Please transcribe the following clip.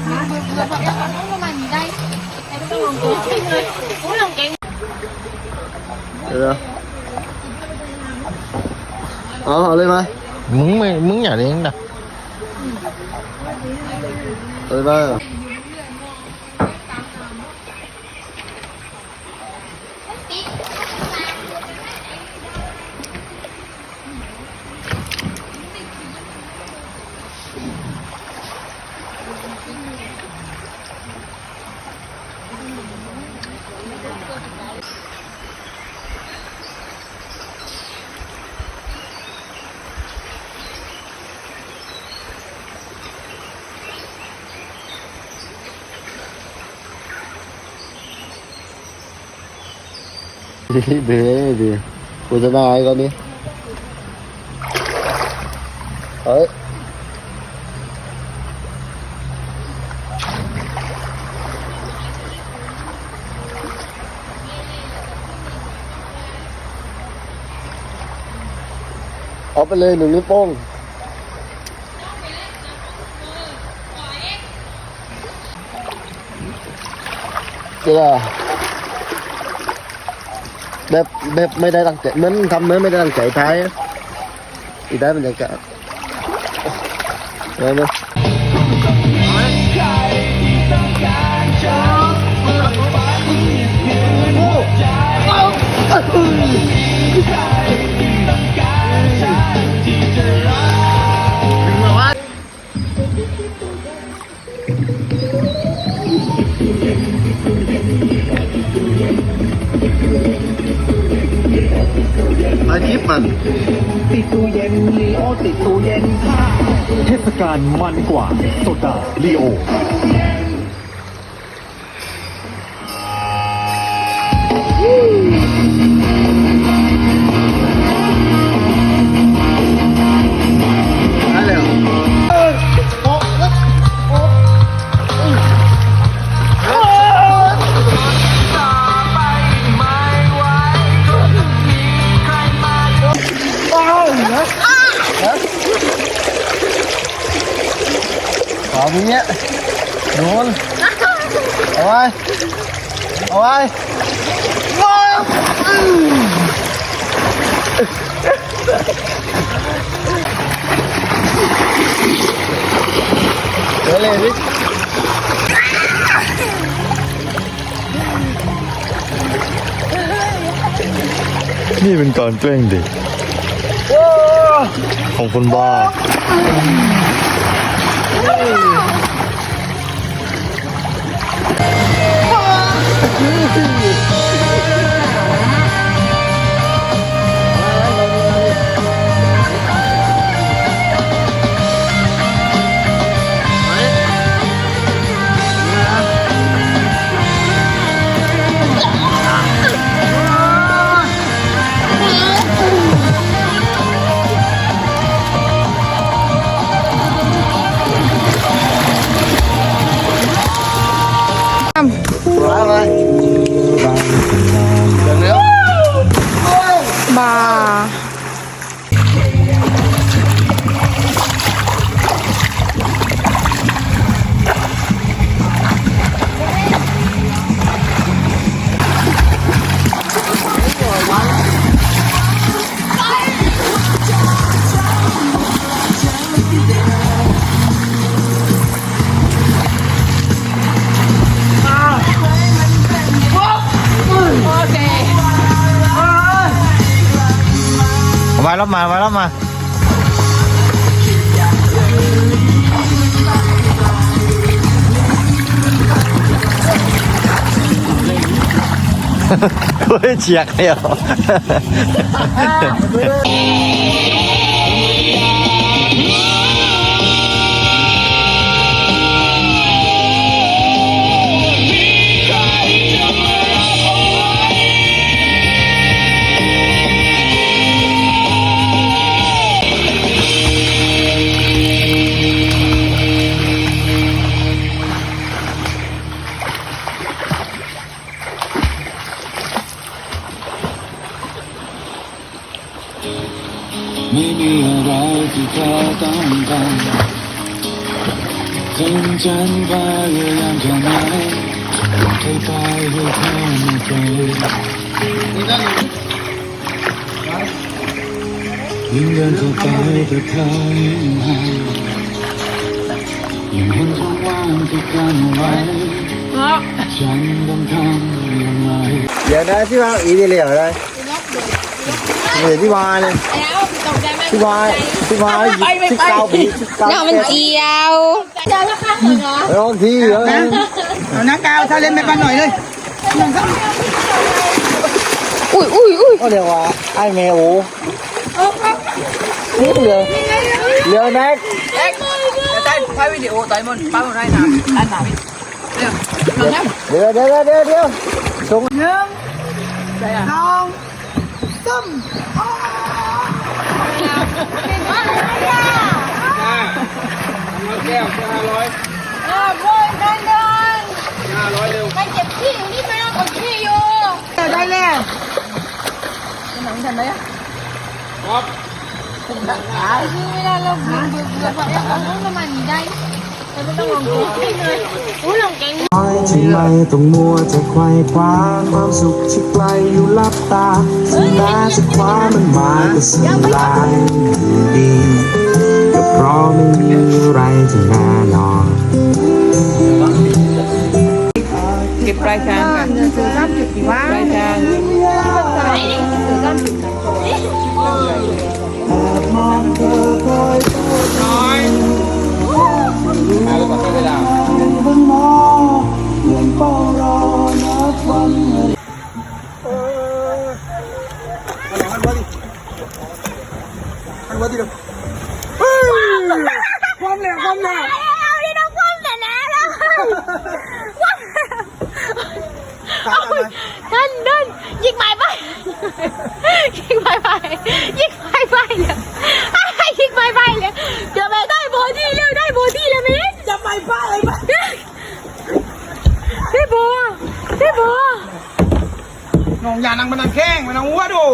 ไม่ได้เราเราเราต้องประมาณนี้ได้ไอ้ต้องลงตัวเลยโอ้ลงเก่ง เดี๋ยวเอาเอาเลยไหม มึงไม่มึงอย่าเลี้ยงนะเอาเลยไหมเบื่อเบื่อโฆษณาไอ้ก่อนดิเฮ้ยเอาไปเลยหนึ่งนิ้วโป้งเจ้า แบบแบบไม่ได้ตั้งใจเหมือนทำเหมือนไม่ได้ตั้งใจท้ายอีกได้บรรยากาศเห็นไหมอาชีพมันติดตู้เย็นลีโอติดตู้เย็นผ้าเทศกาลมันกว่าโซดาลีโอ ขอมึงเนี้ยโดนเอาไว้เอาไว้ว้าวอื้อเดี๋ยวเลยดินี่เป็นการแกล้งเด็กของคนบ้า ม ว้รับมาไว้รับมาเฮ้ยเฉียกเลยเอะไรที่เธอต้องการถึงฉันพยายามแค่ไหนให้ไปให้เธอไม่เจอยิ่ง เดินเข้าไปแต่เธอยิ่งห่างยิ่งเห็นช่องว่างที่กลั้นไว้ฉันต้องทำอย่างไรเดี๋ยวนะที่ว่าอีนี่เลยเหรอได้เดี๋ยวที่วาเลยแล้วตกใจไหมที่วาที่วาที่เกาปีที่เกาน้ามันเจียวเจอแล้วค่ะเหรอลองทีเหรอเอาน้ากาวถ้าเล่นไม่ปันหน่อยเลยอุ้ยอุ้ยอุ้ยก็เรียกว่าไอ้แมวนี่เหลือเหลือแม็กเดี๋ยวได้ถ่ายวิดีโอต่อยมันป้ามันได้นะอันไหนเดี๋ยวเดี๋ยวเดี๋ยวเดี๋ยวเดี๋ยวเดี๋ยวส่งหนึ่งสองสาม เออโวยเดินเดินห้าร้อยเร็วไม่เจ็บที่อยู่นี่ไม่ต้องกดที่อยู่เดี๋ยวได้แล้วคือเวลาเราเบื่อเบื่อเบื่อแบบเราต้องประมาณนี้ได้ แต่ไม่ต้องลองกดที่เลยอุ้ยลองเก่งทำไมต้องมัวจะไขว่คว้าความสุขที่ไกลอยู่ลับตาสิ่งแม้จะคว้ามันมาก็สิ้นลายอยู่ดีก็เพราะไม่มีอะไรที่แน่นอนเก็บ เอาดิน้องพ่อแต่นะแล้วนั่นนั่นยิงไม้ไปยิงไม้ไปยิงไม้ไปเลยยิงไม้ไปเลยเดี๋ยวแม่ได้โบที่เร็วได้โบที่แล้วมิ้นจะไปป้าอะไรไปได้โบได้โบน้องอย่านั่งมันนั่งแข้งมันนั่งหัวดู